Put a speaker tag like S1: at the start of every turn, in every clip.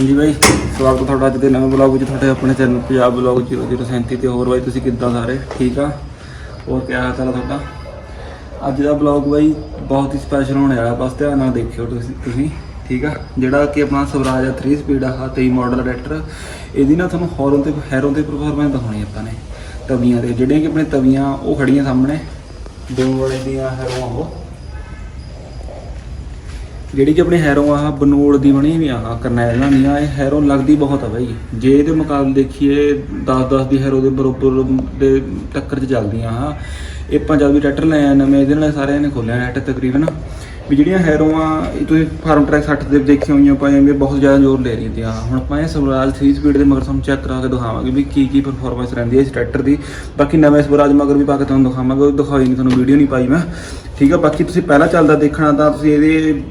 S1: ਹਾਂਜੀ ਬਾਈ, ਸਵਾਗਤ ਤੁਹਾਡਾ ਅੱਜ ਦੇ ਨਵੇਂ ਬਲੌਗ ਵਿੱਚ, ਤੁਹਾਡੇ ਆਪਣੇ ਚੈਨਲ ਪੰਜਾਬ ਬਲੌਗ 0037 ਤੇ ਹੋਰ ਬਾਈ ਤੁਸੀਂ ਕਿੱਦਾਂ ਸਾਰੇ? ਠੀਕ ਆ? ਹੋਰ ਕਿਆ ਹਾਲ ਚਾਲ ਆ ਤੁਹਾਡਾ? ਅੱਜ ਦਾ ਬਲੌਗ ਬਾਈ ਬਹੁਤ ਹੀ ਸਪੈਸ਼ਲ ਹੋਣ ਵਾਲਾ, ਬਸ ਧਿਆਨ ਨਾਲ ਦੇਖਿਓ ਤੁਸੀਂ ਤੁਸੀਂ, ਠੀਕ ਆ? ਜਿਹੜਾ ਕਿ ਆਪਣਾ ਸਵਰਾਜ ਆ 3 ਸਪੀਡ ਆ 23 ਮਾਡਲ ਟਰੈਕਟਰ ਇਹਦੀ ਨਾ ਤੁਹਾਨੂੰ ਹੌਰਨ ਤੇ ਹੈਰੋਂ ਤੇ ਪਰਫਾਰਮੈਂਸ ਦਿਖਾਉਣੀ ਆਪਾਂ ਨੇ, ਤਵੀਆਂ ਦੇ ਜਿਹੜੀਆਂ ਕਿ ਆਪਣੇ ਤਵੀਆਂ, ਉਹ ਖੜੀਆਂ ਸਾਹਮਣੇ, ਦੋ ਵਾਲੇ ਦੀਆਂ ਹੈਰੋਂ ਉਹ। ਜਿਹੜੀ ਕਿ ਆਪਣੇ ਹੈਰੋ ਆ, ਬਨੂੜ ਦੀ ਬਣੀ ਵੀ ਆ ਕਰਨੈਲਾਂ ਆ, ਇਹ ਹੈਰੋ ਲੱਗਦੀ ਬਹੁਤ ਆ ਬਾਈ। ਜੇ ਇਹਦੇ ਮੁਕਾਬਲੇ ਦੇਖੀਏ 10 10 ਦੀ ਹੈਰੋ ਦੇ ਬਰੋਬਰ ਦੇ ਟੱਕਰ 'ਚ ਚੱਲਦੀਆਂ ਆ। ਇਹ ਆਪਾਂ ਜਦ ਟਰੈਕਟਰ ਲੈ ਆ ਨਵੇਂ ਇਹਦੇ ਨਾਲ ਸਾਰਿਆਂ ਨੇ ਖੋਲਿਆ ਨੈਟ ਤਕਰੀਬਨ। ਵੀ ਜਿਹੜੀਆਂ ਹੈਰੋ ਇਹ ਤੁਸੀਂ ਫਾਰਮ ਟਰੈਕ 60 ਦੇ ਦੇਖੀਆਂ ਹੋਈਆਂ ਪਾਏ ਵੀ ਬਹੁਤ ਜ਼ਿਆਦਾ ਜ਼ੋਰ ਲੈ ਰਹੀਆਂ ਆ। ਹੁਣ ਆਪਾਂ ਇਹ ਸਵਰਾਜ 3 ਸਪੀਡ ਦੇ ਮਗਰ ਤੁਹਾਨੂੰ ਚੈੱਕ ਕਰਾ ਕੇ ਦਿਖਾਵਾਂਗੇ ਵੀ ਕੀ ਕੀ ਪਰਫਾਰਮੈਂਸ ਰਹਿੰਦੀ ਹੈ ਇਸ ਟਰੈਕਟਰ ਦੀ। ਬਾਕੀ ਨਵੇਂ ਸਵਰਾਜ ਮਗਰ ਵੀ ਪਾ ਕੇ ਤੁਹਾਨੂੰ ਦਿਖਾਵਾਂਗੇ, ਉਹ ਦਿਖਾਈ ਨਹੀਂ ਤੁਹਾਨੂੰ ਵੀਡੀਓ ਨਹੀਂ ਪਾਈ ਮੈਂ। ਠੀਕ ਆ, ਬਾਕੀ ਤੁਸੀਂ ਪਹਿਲਾਂ ਚੱਲਦਾ ਦੇਖਣਾ ਤਾਂ ਤੁਸੀਂ ਇਹਦੇ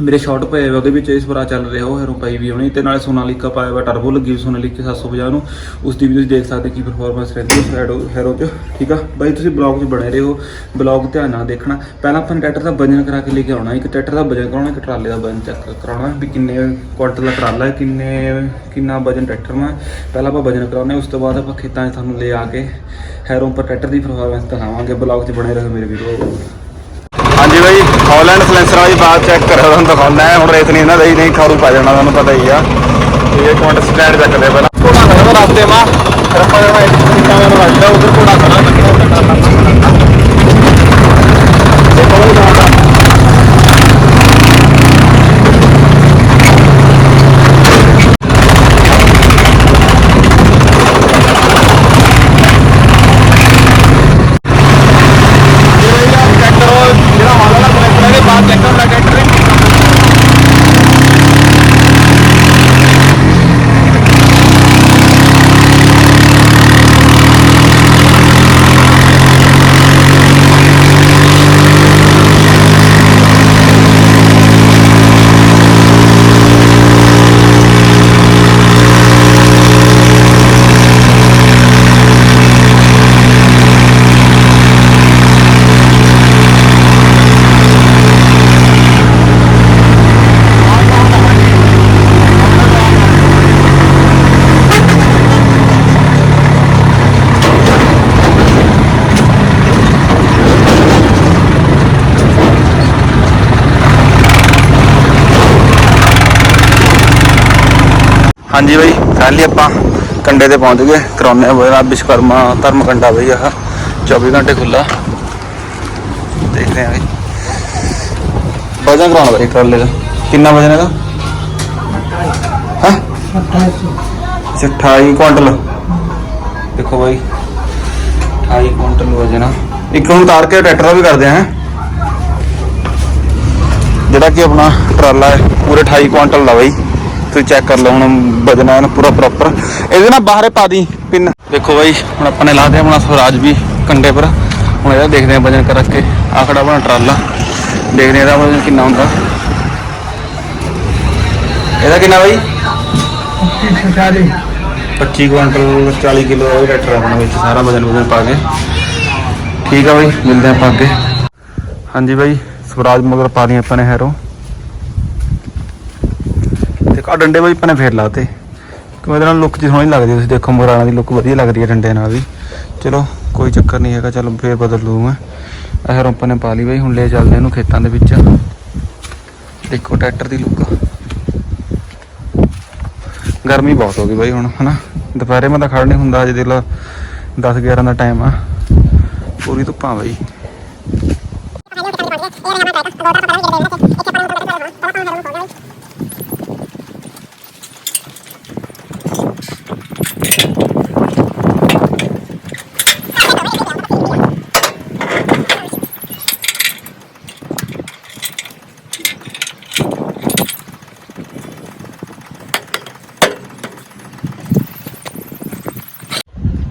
S1: ਮੇਰੇ ਸ਼ਾਰਟ ਪਏ ਹੋਏ ਉਹਦੇ ਵਿੱਚ ਇਸ ਵਾਰ ਚੱਲ ਰਿਹਾ, ਉਹ ਹੈਰੋ ਪਾਈ ਵੀ ਹੋਣੀ, ਤੇ ਨਾਲੇ ਸੋਨਾਲੀਕਾ ਪਾਇਆ ਵਾ ਟਰਬੋ ਲੱਗੀ ਹੋਈ ਸੋਨਾਲੀਕਾ 750 ਨੂੰ। ਉਸ ਦੀ ਵੀ ਤੁਸੀਂ ਦੇਖ ਸਕਦੇ ਕੀ ਪਰਫਾਰਮੈਂਸ ਰਹਿੰਦੀ ਹੈ ਹੈਰੋ ਹੈਰੋ 'ਚ, ਠੀਕ ਆ? ਬਾਈ, ਤੁਸੀਂ ਬਲੌਗ 'ਚ ਬਣੇ ਰਹੋ ਬਲੌਗ ਧਿਆਨ ਨਾਲ ਦੇਖਣਾ। ਪਹਿਲਾਂ ਆਪਾਂ ਟਰੈਕਟਰ ਦਾ ਵਜਨ ਕਰਾ ਕੇ ਲੈ ਕੇ ਆਉਣਾ, ਇੱਕ ਟਰੈਕਟਰ ਦਾ ਵਜਨ ਕਰਾਉਣਾ, ਇੱਕ ਟਰਾਲੇ ਦਾ ਵਜਨ ਚੈੱਕ ਕਰਾਉਣਾ, ਵੀ ਕਿੰਨੇ ਕੁਆਂਟਲ ਦਾ ਟਰਾਲਾ ਹੈ ਕਿੰਨੇ, ਕਿੰਨਾ ਵਜਨ ਟਰੈਕਟਰ ਨਾਲ ਪਹਿਲਾਂ ਆਪਾਂ ਵਜਨ ਕਰਾਉਣਾ ਉਸ ਤੋਂ ਬਾਅਦ ਆਪਾਂ ਖੇਤਾਂ 'ਚ ਤੁਹਾਨੂੰ ਲੈ ਆ ਕੇ ਹੈਰੋ ਪਰ ਟਰੈਕਟਰ ਦੀ ਪਰਫਾਰਮੈਂਸ ਦਿਖਾਵਾਂਗੇ। ਬਲੌਗ 'ਚ ਬਣੇ ਰਹੋ ਮੇਰੇ ਵੀਡੀਓ ਹਾਂਜੀ ਬਾਈ ਹਾਲੈਂਡ ਸਲੈਂਸਰ ਵਾਲੀ ਬਾਤ ਚੈੱਕ ਕਰੋ ਤੁਹਾਨੂੰ ਦਿਖਾਉਂਦਾ ਹੁਣ ਰੇਤ ਨਹੀਂ ਇਹਨਾਂ ਦਾ ਹੀ ਨਹੀਂ ਖਾਰੂ ਪਾ ਜਾਣਾ, ਤੁਹਾਨੂੰ ਪਤਾ ਹੀ ਆ। ਇਹ ਇੱਕ ਮਿੰਟ ਸਟੈਂਡ ਚੱਕਦੇ ਪਹਿਲਾਂ। ਕੋੜਾ ਖੜਾ ਰਸਤੇ ਮਾ ਫਿਰ ਜਿਹੜਾ ਇੱਕ ਤਰੀਕਾ ਨਾਲ ਵੱਜਦਾ ਉਧਰ ਕੋੜਾ ਖੜਾ। ਲੱਗਣਾ ਇਹ ਕੋਲ ਜਾਣਾ ਟਰੈਕਟਰ ਜਿਹੜਾ ਹਾਲ ਵਾਲਾ ਟਰੈਕਟਰ ਹੈ ਇਹ ਬਾਅਦ ਚੈੱਕ ਕਰਨਾ ਟਰੈਕਟਰ ਹਾਂਜੀ ਬਾਈ, ਕੱਲ੍ਹ ਹੀ ਆਪਾਂ ਕੰਡੇ ਤੇ ਪਹੁੰਚ ਗਏ। ਕਰਾਉਨੇ ਹੋਇਆ ਵਿਸ਼ਕਰਮਾ ਧਰਮ ਕੰਡਾ ਬਈ ਆਹ। 24 ਘੰਟੇ ਖੁੱਲਾ ਦੇਖਦੇ ਆਂ ਬਈ। ਵਜਨ ਕਰਾਉਣਾ ਬਈ ਟਰਾਲੇ ਦਾ। ਕਿੰਨਾ ਵਜਨ ਹੈਗਾ? ਹਾਂ? 28 ਕੁਇੰਟਲ। ਦੇਖੋ ਬਾਈ 28 ਕੁਇੰਟਲ ਵਜਨ ਆ। ਇੱਕ ਨੂੰ ਉਤਾਰ ਕੇ ਟਰੈਕਟਰ ਦਾ ਵੀ ਕਰਦੇ ਆ ਜਿਹੜਾ ਕਿ ਆਪਣਾ ਟਰਾਲਾ ਹੈ, ਪੂਰੇ 28 ਕੁਇੰਟਲ ਦਾ ਬਾਈ। ਤੁਸੀਂ ਚੈੱਕ ਕਰ ਲਓ ਹੁਣ ਵਜਨ ਹੈ ਨਾ ਪੂਰਾ ਪ੍ਰੋਪਰ ਇਹਦੇ ਨਾਲ ਬਾਹਰੇ ਪਾ ਦੀ ਪਿੰਨ ਦੇਖੋ ਬਾਈ ਹੁਣ ਆਪਾਂ ਨੇ ਲਾ ਦਿਆ ਆਪਣਾ ਸਵਰਾਜ ਵੀ ਕੰਡੇ ਪਰ। ਹੁਣ ਇਹਦਾ ਦੇਖਦੇ ਆ ਵਜਨ ਕਰ ਕੇ। ਆਹ ਖੜਾ ਆਪਣਾ ਟਰਾਲਾ। ਦੇਖਦੇ ਆ ਇਹਦਾ ਵਜਨ ਕਿੰਨਾ ਹੁੰਦਾ। ਇਹਦਾ ਕਿੰਨਾ ਬਾਈ? 25 ਕੁਇੰਟਲ 40 ਕਿਲੋ ਇਹ ਟਰੈਕਟਰ ਆਪਣਾ ਵਿੱਚ ਸਾਰਾ ਵਜਨ ਵਜਨ ਪਾ ਕੇ। ਠੀਕ ਆ ਬਾਈ ਮਿਲਦੇ ਆਪਾਂ ਅੱਗੇ। ਹਾਂਜੀ ਬਾਈ ਸਵਰਾਜ ਮਗਰ ਪਾ ਦੀਆਂ ਆਪਾਂ ਨੇ ਹੈਰੋ ਤੇ ਆ ਡੰਡੇ ਬਾਈ ਆਪਾਂ ਨੇ ਫੇਰ ਲਾਤੇ। ਕਿ ਇਹਦੇ ਨਾਲ ਲੁੱਕ ਜੀ ਸੋਹਣੀ ਲੱਗਦੀ ਤੁਸੀਂ ਦੇਖੋ ਮਗਰਾਣਾ ਦੀ ਲੁੱਕ ਵਧੀਆ ਲੱਗਦੀ ਹੈ ਡੰਡੇ ਨਾਲ ਵੀ। ਚਲੋ, ਕੋਈ ਚੱਕਰ ਨਹੀਂ ਹੈਗਾ, ਚਲੋ ਫੇਰ ਬਦਲ ਲੂ ਮੈਂ। ਇਹ ਹੈਰੋ ਨੇ ਪਾ ਲਈ ਬਾਈ, ਹੁਣ ਲੈ ਚੱਲਦੇ ਇਹਨੂੰ ਖੇਤਾਂ ਦੇ ਵਿੱਚ। ਦੇਖੋ ਟਰੈਕਟਰ ਦੀ ਲੁੱਕ ਗਰਮੀ ਬਹੁਤ ਹੋ ਗਈ ਬਾਈ ਹੁਣ, ਹਨਾ? ਦੁਪਹਿਰੇ ਮੈਂ ਤਾਂ ਖੜ ਨਹੀਂ ਹੁੰਦਾ, ਅਜੇ ਦੇਖ ਲਾ 10 11 ਦਾ ਟਾਈਮ ਆ। ਪੂਰੀ ਧੁੱਪਾਂ ਬਾਈ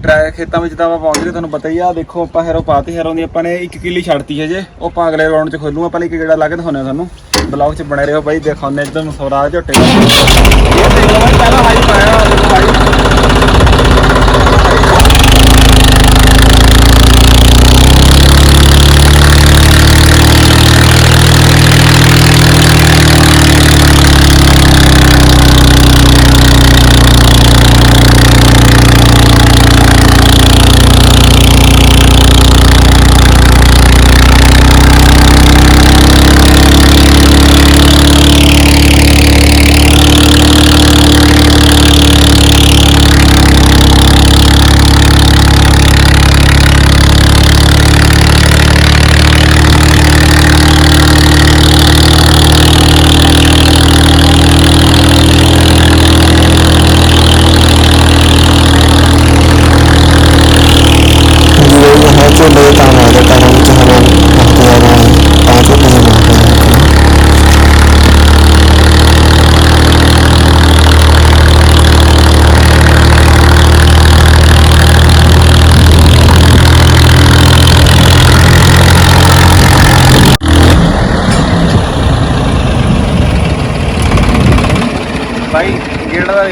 S1: ਟਰੈਕ ਖੇਤਾਂ ਵਿੱਚ ਤਾਂ ਆਪਾਂ ਪਹੁੰਚ ਗਏ ਤੁਹਾਨੂੰ ਪਤਾ ਹੀ ਆ, ਦੇਖੋ ਆਪਾਂ ਹੈਰੋ ਪਾਤੀ ਹੈਰੋ ਦੀ ਆਪਾਂ ਨੇ ਇੱਕ ਕਿੱਲੀ ਛੱਡਤੀ ਹੈ ਜੇ ਉਹ ਆਪਾਂ ਅਗਲੇ ਰਾਉਂਡ 'ਚ ਖੋਲੂ, ਆਪਾਂ ਇੱਕ ਗੇੜਾ ਲਾ ਕੇ ਦਿਖਾਉਂਦੇ ਆ ਤੁਹਾਨੂੰ। ਬਲੌਗ 'ਚ ਬਣੇ ਰਹੋ ਬਾਈ ਦਿਖਾਉਂਦੇ ਇੱਧਰ ਸਵਰਾਜ ਝੋਟੇ ਦਾ। ਇਹ ਦੇਖੋ ਬਾਈ ਪਹਿਲਾਂ ਹਾਈ ਪਾਇਆ ਦੇਖੋ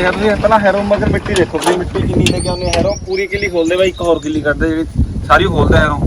S1: ਦੇਖਿਆ ਪਹਿਲਾਂ ਹੈਰੋ ਮਗਰ ਮਿੱਟੀ ਦੇਖੋ ਮਿੱਟੀ ਕਿੰਨੀ ਲੈ ਕੇ ਆਉਂਦੇ ਹੈਰੋ ਪੂਰੀ ਕਿੱਲੀ ਖੋਲਦੇ ਬਾਈ, ਇੱਕ ਹੋਰ ਕਿੱਲੀ ਕਰਦੇ ਜਿਹੜੀ ਸਾਰੀ ਖੋਲਦਾ ਹੈਰੋ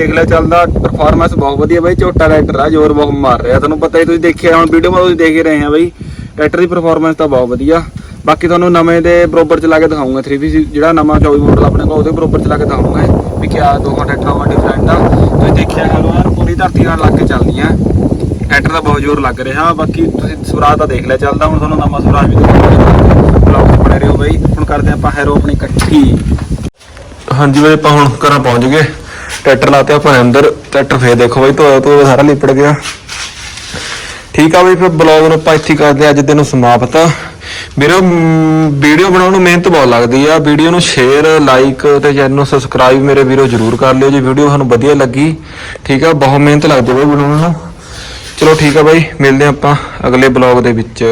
S1: ਦੇਖ ਲਿਆ ਚੱਲਦਾ ਪਰਫਾਰਮੈਂਸ ਬਹੁਤ ਵਧੀਆ ਬਾਈ, ਝੋਟਾ ਟਰੈਕਟਰ ਆ, ਜ਼ੋਰ ਬਹੁਤ ਮਾਰ ਰਿਹਾ। ਤੁਹਾਨੂੰ ਪਤਾ ਹੀ ਤੁਸੀਂ ਦੇਖਿਆ ਹੁਣ ਵੀਡੀਓ ਮੈਂ ਤੁਸੀਂ ਦੇਖ ਹੀ ਰਹੇ ਆ ਬਾਈ। ਟਰੈਕਟਰ ਦੀ ਪਰਫਾਰਮੈਂਸ ਤਾਂ ਬਹੁਤ ਵਧੀਆ। ਬਾਕੀ ਤੁਹਾਨੂੰ ਨਵੇਂ ਦੇ ਬਰੋਬਰ ਚਲਾ ਕੇ ਦਿਖਾਉਂਗਾ 3 ਵੀ ਜਿਹੜਾ ਨਵਾਂ 24 ਮਾਡਲ ਆਪਣੇ ਕੋਲ, ਉਹਦੇ ਬਰੋਬਰ ਚਲਾ ਕੇ ਦਿਖਾਉਂਗਾ।
S2: ਵੀ ਕਿਆ ਦੋਹਾਂ ਟਰੈਕਟਰਾਂ ਦਾ ਡਿਫਰੈਂਟ ਆ। ਤੁਸੀਂ ਦੇਖਿਆ ਹੈ ਯਾਰ ਪੂਰੀ ਧਰਤੀ ਨਾਲ ਲੱਗ ਕੇ ਚੱਲਦੀਆਂ। ਟਰੈਕਟਰ ਦਾ ਬਹੁਤ ਜ਼ੋਰ ਲੱਗ ਰਿਹਾ। ਬਾਕੀ ਤੁਸੀਂ ਸਵਰਾਜ ਦਾ ਦੇਖ ਲਿਆ ਚੱਲਦਾ, ਹੁਣ ਤੁਹਾਨੂੰ ਨਵਾਂ ਸਵਰਾਜ ਵੀ ਦਿਖਾਉਂਗਾ। ਬਲੌਗ ਬਣੇ ਰਹੋ ਬਾਈ। ਹੁਣ ਕਰਦੇ ਆਪਾਂ ਹੈਰੋ ਆਪਣੀ ਇਕੱਠੀ।
S1: ਹਾਂਜੀ ਬਾਈ, ਆਪਾਂ ਹੁਣ ਘਰਾਂ ਪਹੁੰਚ ਗਏ। ਟਰੈਕਟਰ ਲਾਤੇ ਆਪਾਂ ਅੰਦਰ, ਟਰੈਕਟਰ ਫੇਰ ਦੇਖੋ ਬਈ ਧੋਇਆ ਧੋਇਆ ਸਾਰਾ ਲਿਪੜ ਗਿਆ। ਠੀਕ ਆ ਬਈ, ਫਿਰ ਬਲੌਗ ਨੂੰ ਆਪਾਂ ਇੱਥੇ ਕਰਦੇ ਅੱਜ ਦੇ ਨੂੰ ਸਮਾਪਤ। ਵੀਰੋ ਵੀਡੀਓ ਬਣਾਉਣ ਨੂੰ ਮਿਹਨਤ ਬਹੁਤ ਲੱਗਦੀ ਆ। ਵੀਡੀਓ ਨੂੰ ਸ਼ੇਅਰ ਲਾਈਕ ਤੇ ਚੈਨਲ ਨੂੰ ਸਬਸਕ੍ਰਾਈਬ ਮੇਰੇ ਵੀਰੋ ਜਰੂਰ ਕਰ ਲਿਓ। ਜੇ ਵੀਡੀਓ ਤੁਹਾਨੂੰ ਵਧੀਆ ਲੱਗੀ, ਠੀਕ ਆ, ਬਹੁਤ ਮਿਹਨਤ ਲੱਗਦੀ ਬਈ ਬਣਾਉਣ ਨੂੰ। ਚਲੋ ਠੀਕ ਆ ਬਾਈ, ਮਿਲਦੇ ਹਾਂ ਆਪਾਂ ਅਗਲੇ ਬਲੌਗ ਦੇ ਵਿੱਚ।